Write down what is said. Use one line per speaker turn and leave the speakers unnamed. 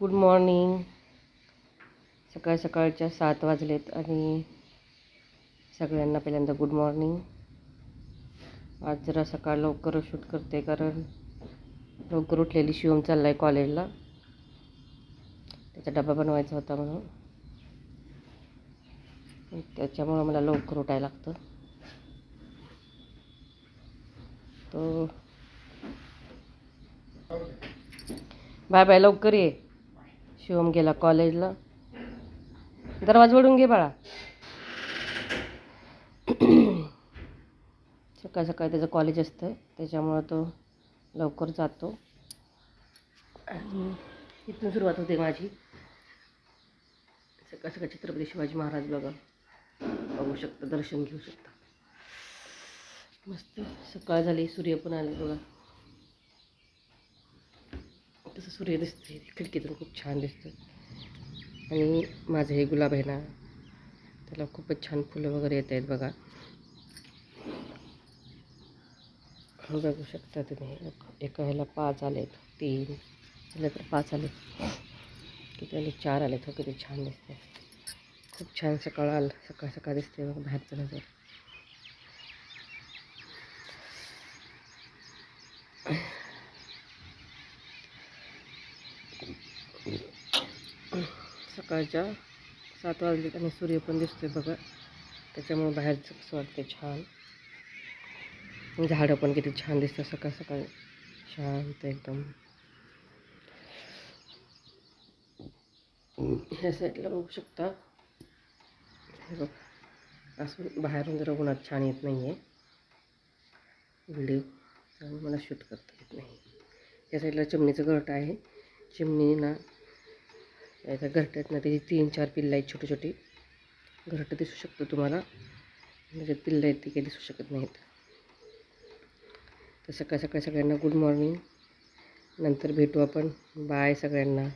Good morning सकाळ सकाळच्या सात वाजलेत आणि सगळ्यांना पहिल्यांदा गुड मॉर्निंग आज जरा सकाळ लवकर शूट करते कारण लवकर उठलेली शिवम चालला आहे कॉलेजला त्याचा डबा बनवायचा होता म्हणून. त्याच्यामुळं मला लवकर उठायला लागतं. तो बाय बाय लवकर ये. शिवम गेला कॉलेजला. दरवाजा ओढून घे बाळा. सकाळ सकाळी त्याचं कॉलेज असतं त्याच्यामुळं तो लवकर जातो. आणि इथून सुरुवात होते माझी. सकाळ सकाळ छत्रपती शिवाजी महाराज बघा. बघू शकता दर्शन घेऊ शकता. मस्त सकाळ झाली सूर्य पण आले बघा. तसं सूर्य दिसते खिडकीतून खूप छान दिसतं आणि माझं हे गुलाब आहे ना त्याला खूपच छान फुलं वगैरे येत आहेत बघा. बघू शकता तुम्ही एका ह्याला पाच आलेत तीन ह्याला तर पाच आले किती आले? चार आलेत हो किती छान दिसते खूप छान सकाळ आलं सकाळ सकाळ दिसते बघा बाहेरचं नजर. सकाळच्या सात वाजलेत आणि सूर्य पण दिसतोय बघा. त्याच्यामुळे बाहेरचं कसं वाटते छान. झाडं पण किती छान दिसतं सकाळ सकाळी शांत एकदम. ह्या साईडला बघू शकता. हे बघ. असं बाहेरून जरा उन्हात छान येत नाही आहे व्हिडिओ त्यामुळे मला शूट करता येत नाही. या साईडला चिमणीचं घरटं आहे. चिमणी ना याच्या घरट्यात ना त्याची तीन चार पिल्लं आहेत छोटी छोटी घरटं दिसू शकतो तुम्हाला. त्याच्यात पिल्लं आहेत ती काही दिसू शकत नाहीत. तर सकाळ सकाळी सगळ्यांना गुड मॉर्निंग नंतर भेटू आपण. बाय सगळ्यांना.